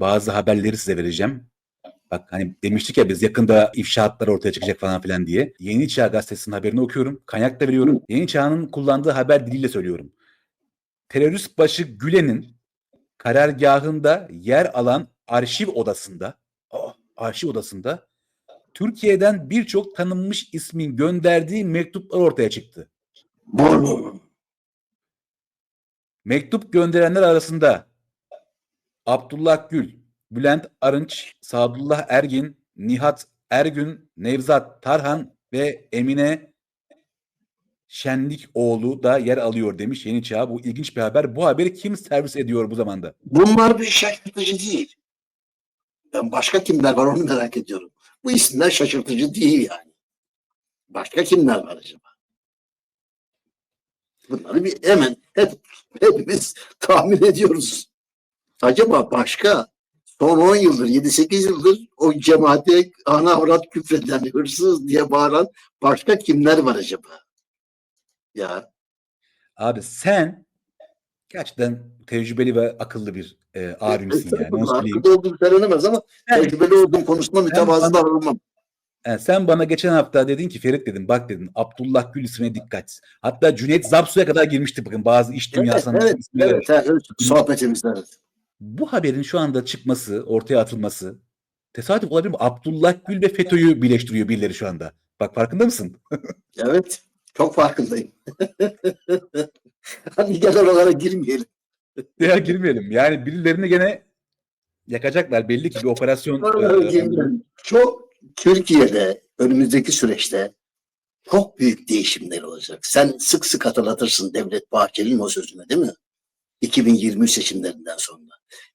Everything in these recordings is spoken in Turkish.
bazı haberleri size vereceğim. Bak hani demiştik ya biz yakında ifşaatlar ortaya çıkacak falan filan diye. Yeni Çağ gazetesinin haberini okuyorum. Kaynak da veriyorum. Yeni Çağ'ın kullandığı haber diliyle söylüyorum. Terörist başı Gülen'in karargahında yer alan arşiv odasında oh, arşiv odasında Türkiye'den birçok tanınmış ismin gönderdiği mektuplar ortaya çıktı. Mektup gönderenler arasında Abdullah Gül, Bülent Arınç, Sadullah Ergin, Nihat Ergün, Nevzat Tarhan ve Emine Şenlikoğlu da yer alıyor demiş Yeni Çağ. Bu ilginç bir haber. Bu haberi kim servis ediyor bu zamanda? Bunlar bir şaşırtıcı değil. Ben başka kimler var onu merak ediyorum. Bu isimler şaşırtıcı değil yani. Başka kimler var acaba? Bunları bir hemen hep, hepimiz tahmin ediyoruz. Acaba başka son 10 yıldır, 7-8 yıldır o cemaate ana avrat küfreden, hırsız diye bağıran başka kimler var acaba? Ya Abi sen gerçekten tecrübeli ve akıllı bir e, abimsin yani. Onu. Haklı olduğum söylenemez ama Sen- tecrübeli olduğum konusunda mütevazı davranmam. Yani sen bana geçen hafta dedin ki Ferit dedim bak dedin Abdullah Gül ismine dikkat. Hatta Cüneyt Zapsu'ya kadar girmişti bakın bazı iş Evet, dünyasının evet, göre. evet, evet, sohbetimizde evet. Bu haberin şu anda çıkması, ortaya atılması tesadüf olabilir mi? Abdullah Gül ve FETÖ'yü birleştiriyor birileri şu anda. Bak farkında mısın? Evet, çok farkındayım. Hadi gel oralara girmeyelim. Ya girmeyelim. Yani birilerini gene yakacaklar. Belli ki bir operasyon. E. Çok Türkiye'de önümüzdeki süreçte çok büyük değişimler olacak. Sen sık sık hatırlatırsın Devlet Bahçeli'nin o sözünü değil mi? 2023 seçimlerinden sonra.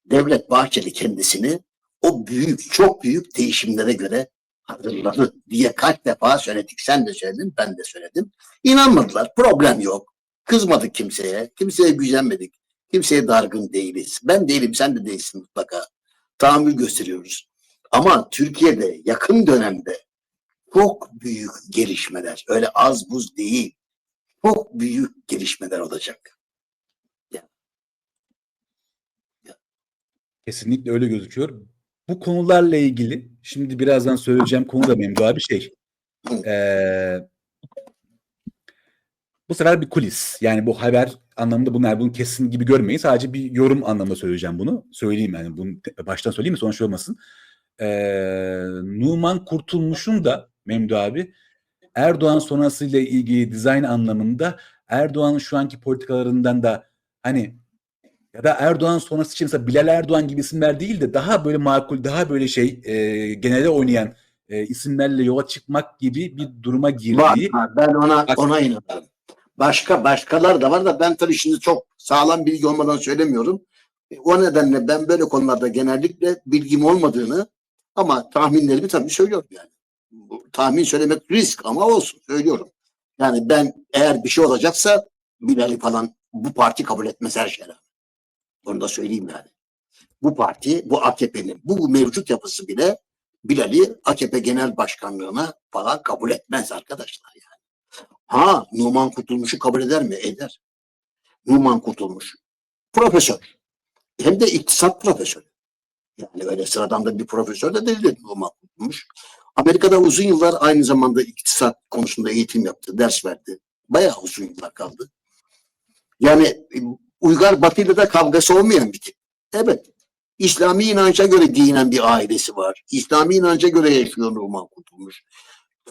Devlet Bahçeli kendisini o büyük, çok büyük değişimlere göre hazırladı diye kaç defa söyledik. Sen de söyledin, ben de söyledim. İnanmadılar. Problem yok. Kızmadık kimseye. Kimseye gücenmedik. Kimseye dargın değiliz. Ben değilim, sen de değilsin mutlaka. Tahammül gösteriyoruz. Ama Türkiye'de yakın dönemde çok büyük gelişmeler, öyle az buz değil, çok büyük gelişmeler olacak. Kesinlikle öyle gözüküyor. Bu konularla ilgili şimdi birazdan söyleyeceğim konu da benim daha bir şey. Ee, bu sefer bir kulis. Yani bu haber anlamında bunlar bunu kesin gibi görmeyin. Sadece bir yorum anlamında söyleyeceğim bunu. Söyleyeyim yani bunu baştan söyleyeyim mi sonra şey olmasın. Ee, Numan Kurtulmuş'un da Memdu abi Erdoğan sonrasıyla ilgili dizayn anlamında Erdoğan'ın şu anki politikalarından da hani ya da Erdoğan sonrası için mesela Bilal Erdoğan gibi isimler değil de daha böyle makul, daha böyle şey e, genele oynayan e, isimlerle yola çıkmak gibi bir duruma girdiği. var. ben ona ona inanırım. Başka başkalar da var da ben tabii şimdi çok sağlam bilgi olmadan söylemiyorum. E, O nedenle ben böyle konularda genellikle bilgim olmadığını ama tahminlerimi tabii söylüyorum yani. Bu tahmin söylemek risk ama olsun söylüyorum. Yani ben eğer bir şey olacaksa Bilal'i falan bu parti kabul etmez her şeyden. Onu da söyleyeyim yani. Bu parti, bu AKP'nin, bu mevcut yapısı bile Bilal'i AKP Genel Başkanlığına falan kabul etmez arkadaşlar yani. Ha Numan Kurtulmuş'u kabul eder mi? Eder. Numan Kurtulmuş. Profesör. Hem de iktisat profesörü. Yani öyle sıradan da bir profesör de değil Numan Kurtulmuş. Amerika'da uzun yıllar aynı zamanda iktisat konusunda eğitim yaptı, ders verdi. Bayağı uzun yıllar kaldı. Yani Uygar Batı'yla da kavgası olmayan bir tip. Evet. İslami inanca göre giyinen bir ailesi var. İslami inanca göre yaşıyor Numan Kurtulmuş.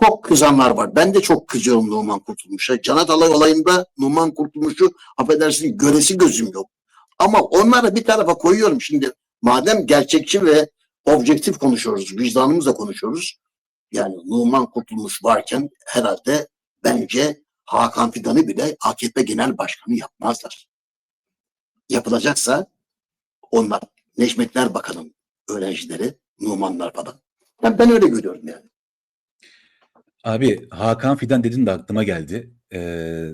Çok kızanlar var. Ben de çok kızıyorum Numan Kurtulmuş'a. Can Atalay olayında Numan Kurtulmuş'u affedersin göresi gözüm yok. Ama onları bir tarafa koyuyorum şimdi. Madem gerçekçi ve objektif konuşuyoruz, vicdanımızla konuşuyoruz. Yani Numan Kurtulmuş varken herhalde bence Hakan Fidan'ı bile AKP Genel Başkanı yapmazlar. Yapılacaksa onlar Necmetler Bakan'ın öğrencileri, Numanlar falan. Ben, ben öyle görüyorum yani. Abi Hakan Fidan dedin de aklıma geldi. Ee,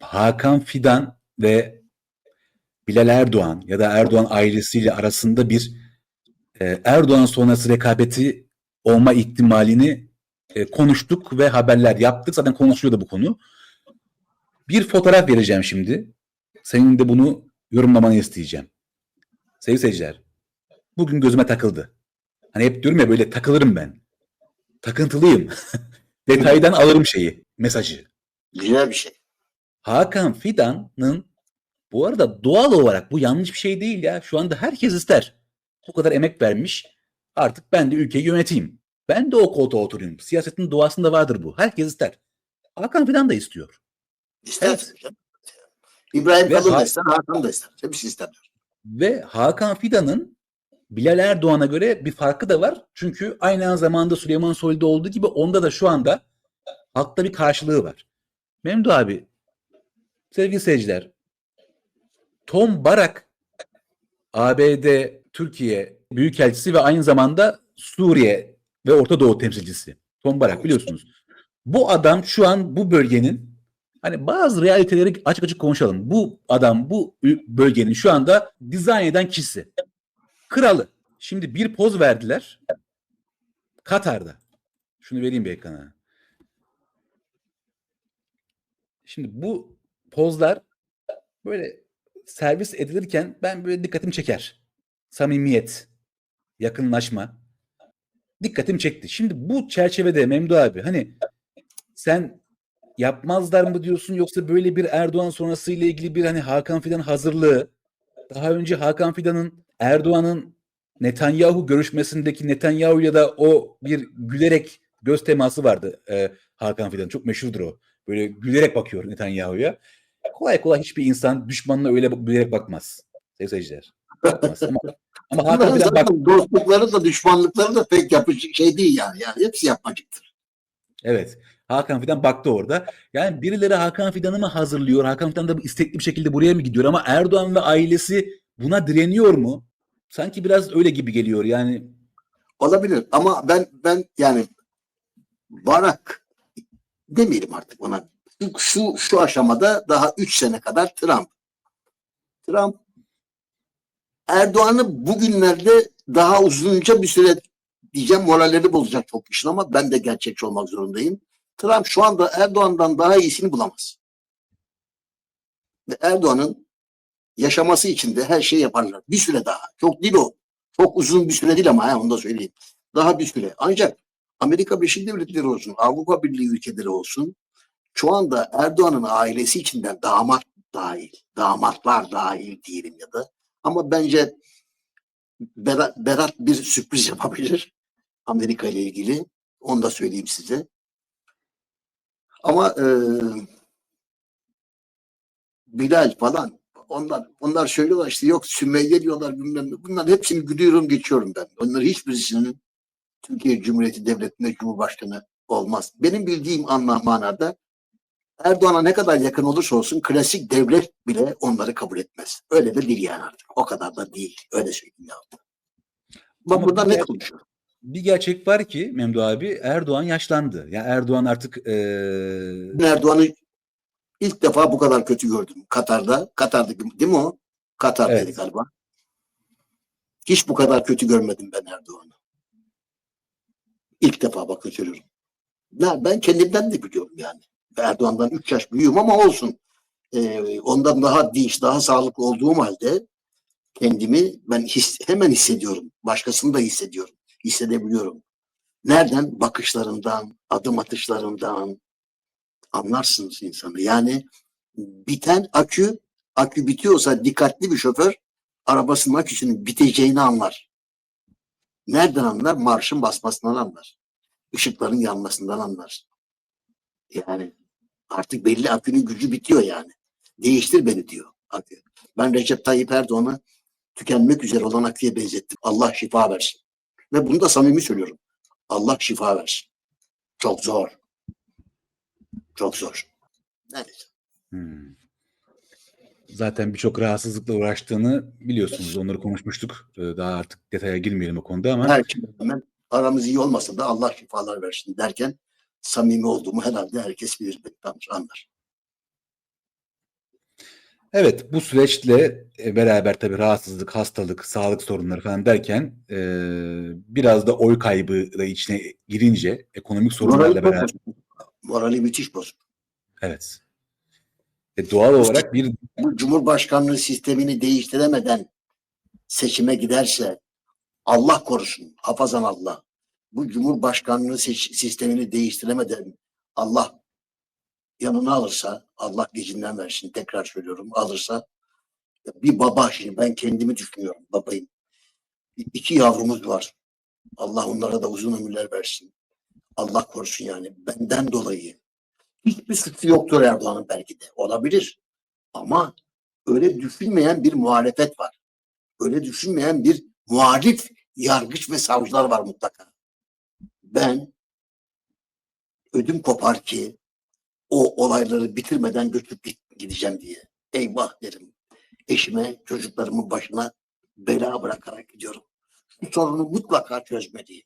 Hakan Fidan ve Bilal Erdoğan ya da Erdoğan ailesiyle arasında bir e, Erdoğan sonrası rekabeti olma ihtimalini e, konuştuk ve haberler yaptık. Zaten konuşuyordu bu konu. Bir fotoğraf vereceğim şimdi. Senin de bunu yorumlamanı isteyeceğim. Sevgili seyirciler. bugün gözüme takıldı. Hani hep diyorum ya böyle takılırım ben. Takıntılıyım. Detaydan alırım şeyi, mesajı. Güzel bir şey. Hakan Fidan'ın bu arada doğal olarak bu yanlış bir şey değil ya. Şu anda herkes ister. Bu kadar emek vermiş. Artık ben de ülkeyi yöneteyim. Ben de o koltuğa oturayım. Siyasetin doğasında vardır bu. Herkes ister. Hakan Fidan da istiyor. İster. İbrahim Ve Kalın da ister, Hakan da ister. Hepsi ister. Ve Hakan Fidan'ın Bilal Erdoğan'a göre bir farkı da var. Çünkü aynı zamanda Süleyman Soylu'da olduğu gibi onda da şu anda halkta bir karşılığı var. Memdu abi, sevgili seyirciler, Tom Barak ABD Türkiye Büyükelçisi ve aynı zamanda Suriye ve Orta Doğu temsilcisi. Tom Barak biliyorsunuz. Bu adam şu an bu bölgenin hani bazı realiteleri açık açık konuşalım. Bu adam bu bölgenin şu anda dizayn eden kişisi. Kralı. Şimdi bir poz verdiler. Katar'da. Şunu vereyim bir ekrana. Şimdi bu pozlar böyle servis edilirken ben böyle dikkatim çeker. Samimiyet, yakınlaşma dikkatim çekti. Şimdi bu çerçevede Memdu abi hani sen yapmazlar mı diyorsun yoksa böyle bir Erdoğan sonrası ile ilgili bir hani Hakan Fidan hazırlığı daha önce Hakan Fidan'ın Erdoğan'ın Netanyahu görüşmesindeki Netanyahu ya da o bir gülerek göz teması vardı e, Hakan Fidan. Çok meşhurdur o. Böyle gülerek bakıyor Netanyahu'ya. Kolay kolay hiçbir insan düşmanına öyle gülerek bakmaz. Sevgili seyirciler. Bakmaz. Ama, ama Hakan Fidan bak dostlukları da düşmanlıkları da pek yapıcı şey değil yani. yani hepsi yapmacıktır. Evet. Hakan Fidan baktı orada. Yani birileri Hakan Fidan'ı mı hazırlıyor? Hakan Fidan da istekli bir şekilde buraya mı gidiyor? Ama Erdoğan ve ailesi buna direniyor mu? Sanki biraz öyle gibi geliyor. Yani Olabilir ama ben ben yani Barak demeyelim artık ona. Şu- Şu aşamada daha 3 sene kadar Trump. Trump Erdoğan'ı bugünlerde daha uzunca bir süre diyeceğim moralleri bozacak çok kişinin ama ben de gerçekçi olmak zorundayım. Trump şu anda Erdoğan'dan daha iyisini bulamaz. Ve Erdoğan'ın yaşaması için de her şeyi yaparlar. Bir süre daha. Çok değil o. Çok uzun bir süre değil ama ha, onu da söyleyeyim. Daha bir süre. Ancak Amerika Birleşik Devletleri olsun, Avrupa Birliği ülkeleri olsun şu anda Erdoğan'ın ailesi içinden damat dahil, damatlar dahil diyelim ya da ama bence Berat, Berat bir sürpriz yapabilir Amerika ile ilgili. Onu da söyleyeyim size. Ama e, Bilal falan onlar onlar söylüyorlar işte yok Sümeyye diyorlar bilmem ne. Bunların hepsini gülüyorum geçiyorum ben. Onların hiçbirisinin Türkiye Cumhuriyeti Devleti'nde Cumhurbaşkanı olmaz. Benim bildiğim anlam manada Erdoğan'a ne kadar yakın olursa olsun klasik devlet bile onları kabul etmez. Öyle de değil yani artık. O kadar da değil. Öyle söyleyeyim ya. Bak burada bu ne konuşuyorum? Bir gerçek var ki Memdu abi Erdoğan yaşlandı. Ya Erdoğan artık Ben Erdoğan'ı ilk defa bu kadar kötü gördüm. Katar'da. Katar'da değil mi o? Katar'daydı Evet. galiba. Hiç bu kadar kötü görmedim ben Erdoğan'ı. İlk defa bak görüyorum. Ben, ben kendimden de biliyorum yani. Erdoğan'dan 3 yaş büyüğüm ama olsun. Ee, ondan daha dinç, daha sağlıklı olduğum halde kendimi ben his, hemen hissediyorum. Başkasını da hissediyorum. Hissedebiliyorum. Nereden? Bakışlarından, adım atışlarından anlarsınız insanı. Yani biten akü, akü bitiyorsa dikkatli bir şoför arabasının aküsünün biteceğini anlar. Nereden anlar? Marşın basmasından anlar. Işıkların yanmasından anlar. Yani artık belli akünün gücü bitiyor yani. Değiştir beni diyor akü. Ben Recep Tayyip Erdoğan'ı tükenmek üzere olan aküye benzettim. Allah şifa versin. Ve bunu da samimi söylüyorum. Allah şifa versin. Çok zor. Çok zor. Neyse. hmm. zaten birçok rahatsızlıkla uğraştığını biliyorsunuz. Onları konuşmuştuk. Eee, Daha artık detaya girmeyelim o konuda ama Her rağmen aramız iyi olmasa da Allah şifalar versin derken samimi olduğumu herhalde herkes bilir, anlar. Evet bu süreçle e, beraber tabii rahatsızlık, hastalık, sağlık sorunları falan derken e, biraz da oy kaybı da içine girince ekonomik sorunlarla Morali, beraber bozuk. Morali müthiş bozuk. evet. E, doğal olarak bir Bu Cumhurbaşkanlığı sistemini değiştiremeden seçime giderse Allah korusun, hafazan Allah. Bu Cumhurbaşkanlığı seç- sistemini değiştiremeden Allah yanına alırsa, Allah gecinden versin tekrar söylüyorum, alırsa bir baba, şimdi ben kendimi düşünüyorum, babayım. İki yavrumuz var. Allah onlara da uzun ömürler versin. Allah korusun yani benden dolayı. Hiçbir suçu yoktur Erdoğan'ın belki de. Olabilir. Ama öyle düşünmeyen bir muhalefet var. Öyle düşünmeyen bir muhalif yargıç ve savcılar var mutlaka. Ben ödüm kopar ki o olayları bitirmeden götürüp gideceğim diye. Eyvah derim. Eşime, çocuklarımın başına bela bırakarak gidiyorum. Bu sorunu mutlaka çözmeli.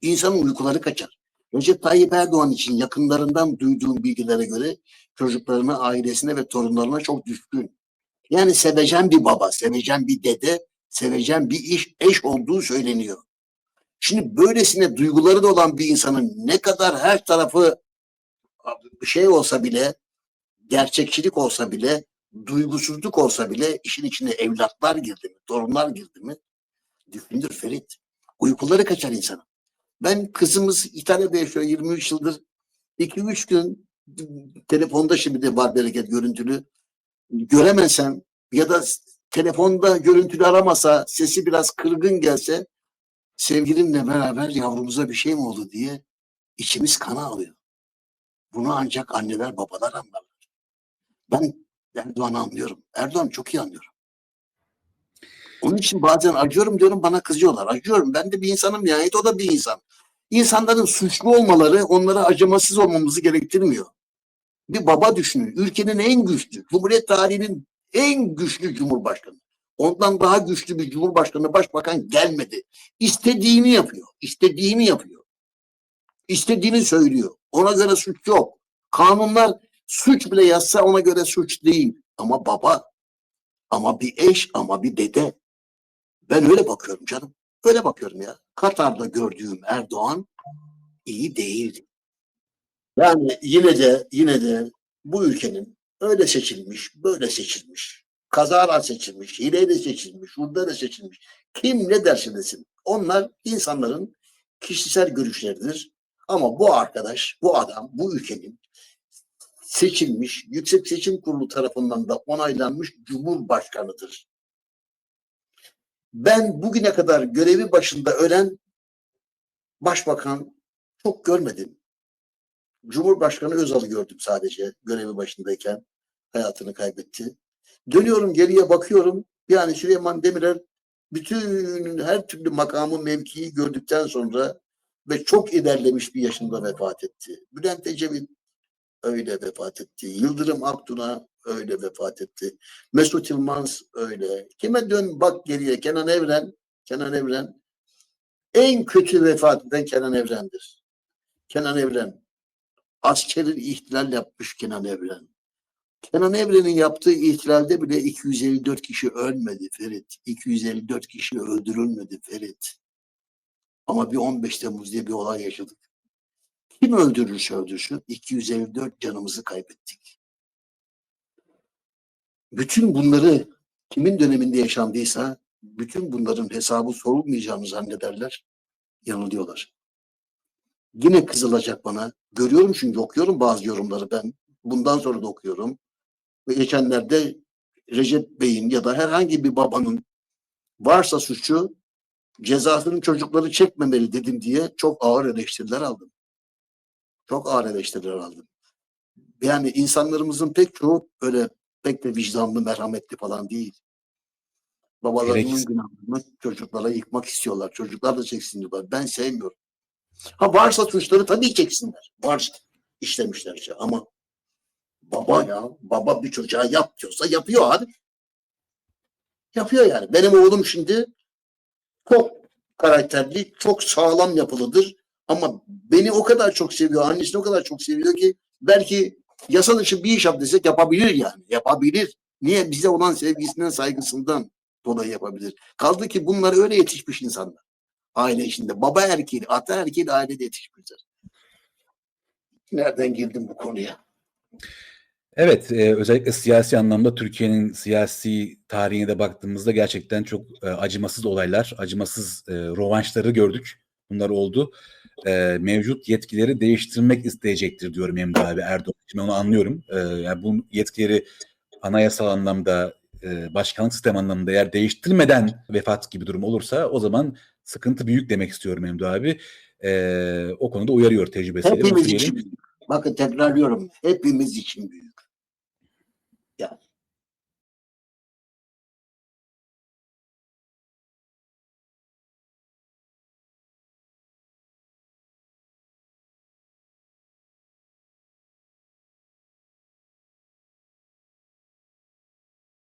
İnsanın uykuları kaçar. Recep Tayyip Erdoğan için yakınlarından duyduğum bilgilere göre çocuklarına, ailesine ve torunlarına çok düşkün. Yani sevecen bir baba, sevecen bir dede, sevecen bir iş, eş olduğu söyleniyor. Şimdi böylesine duyguları da olan bir insanın ne kadar her tarafı şey olsa bile, gerçekçilik olsa bile, duygusuzluk olsa bile işin içine evlatlar girdi mi, torunlar girdi mi? Düşündür Ferit. Uykuları kaçar insanın. Ben kızımız İtalya'da yaşıyor 23 yıldır. 2-3 gün telefonda şimdi de var bereket görüntülü. Göremesem ya da telefonda görüntülü aramasa sesi biraz kırgın gelse sevgilimle beraber yavrumuza bir şey mi oldu diye içimiz kana alıyor. Bunu ancak anneler babalar anlar. Ben Erdoğan'ı anlıyorum. Erdoğan çok iyi anlıyorum. Onun için bazen acıyorum diyorum bana kızıyorlar. Acıyorum. Ben de bir insanım nihayet o da bir insan. İnsanların suçlu olmaları onlara acımasız olmamızı gerektirmiyor. Bir baba düşünün. Ülkenin en güçlü, Cumhuriyet tarihinin en güçlü cumhurbaşkanı. Ondan daha güçlü bir cumhurbaşkanı, başbakan gelmedi. İstediğini yapıyor. İstediğini yapıyor. İstediğini söylüyor. Ona göre suç yok. Kanunlar suç bile yazsa ona göre suç değil. Ama baba, ama bir eş, ama bir dede. Ben öyle bakıyorum canım. Öyle bakıyorum ya. Katar'da gördüğüm Erdoğan iyi değildi. Yani yine de yine de bu ülkenin öyle seçilmiş, böyle seçilmiş, kazara seçilmiş, hileyle seçilmiş, şurada da seçilmiş. Kim ne derse desin. Onlar insanların kişisel görüşleridir. Ama bu arkadaş, bu adam, bu ülkenin seçilmiş, Yüksek Seçim Kurulu tarafından da onaylanmış Cumhurbaşkanıdır. Ben bugüne kadar görevi başında ölen başbakan çok görmedim. Cumhurbaşkanı Özal'ı gördüm sadece görevi başındayken hayatını kaybetti. Dönüyorum geriye bakıyorum. Yani Süleyman Demirel bütün her türlü makamı mevkiyi gördükten sonra ve çok ilerlemiş bir yaşında vefat etti. Bülent Ecevit öyle vefat etti. Yıldırım Aktun'a öyle vefat etti. Mesut Yılmaz öyle. Kime dön bak geriye Kenan Evren, Kenan Evren en kötü vefat eden Kenan Evren'dir. Kenan Evren askeri ihtilal yapmış Kenan Evren. Kenan Evren'in yaptığı ihtilalde bile 254 kişi ölmedi Ferit. 254 kişi öldürülmedi Ferit. Ama bir 15 Temmuz diye bir olay yaşadık. Kim öldürürse öldürsün 254 canımızı kaybettik. Bütün bunları kimin döneminde yaşandıysa bütün bunların hesabı sorulmayacağını zannederler. Yanılıyorlar. Yine kızılacak bana. Görüyorum çünkü okuyorum bazı yorumları ben. Bundan sonra da okuyorum. Ve geçenlerde Recep Bey'in ya da herhangi bir babanın varsa suçu cezasının çocukları çekmemeli dedim diye çok ağır eleştiriler aldım. Çok ağır eleştiriler aldım. Yani insanlarımızın pek çoğu öyle pek de vicdanlı, merhametli falan değil. Babalarının günahlarını çocuklara yıkmak istiyorlar. Çocuklar da çeksin diyorlar. Ben sevmiyorum. Ha varsa suçları tabii çeksinler. Varsa işlemişlerse ama baba ya baba bir çocuğa yap diyorsa yapıyor abi. Yapıyor yani. Benim oğlum şimdi çok karakterli, çok sağlam yapılıdır. Ama beni o kadar çok seviyor, annesini o kadar çok seviyor ki belki yasa dışı bir iş yap desek yapabilir yani. Yapabilir. Niye? Bize olan sevgisinden, saygısından dolayı yapabilir. Kaldı ki bunlar öyle yetişmiş insanlar. Aile içinde. Baba erkeği, ata erkeği ailede yetişmişler. Nereden girdim bu konuya? Evet, e, özellikle siyasi anlamda Türkiye'nin siyasi tarihine de baktığımızda gerçekten çok e, acımasız olaylar, acımasız e, rovanşları gördük. Bunlar oldu. E, mevcut yetkileri değiştirmek isteyecektir diyorum Emre abi Erdoğan. Şimdi onu anlıyorum. E, yani bu yetkileri anayasal anlamda, e, başkanlık sistem anlamında eğer değiştirmeden vefat gibi durum olursa o zaman sıkıntı büyük demek istiyorum Emre abi. E, o konuda uyarıyor tecrübesiyle. Hepimiz için büyük. Bakın tekrarlıyorum. Hepimiz için büyük. Yani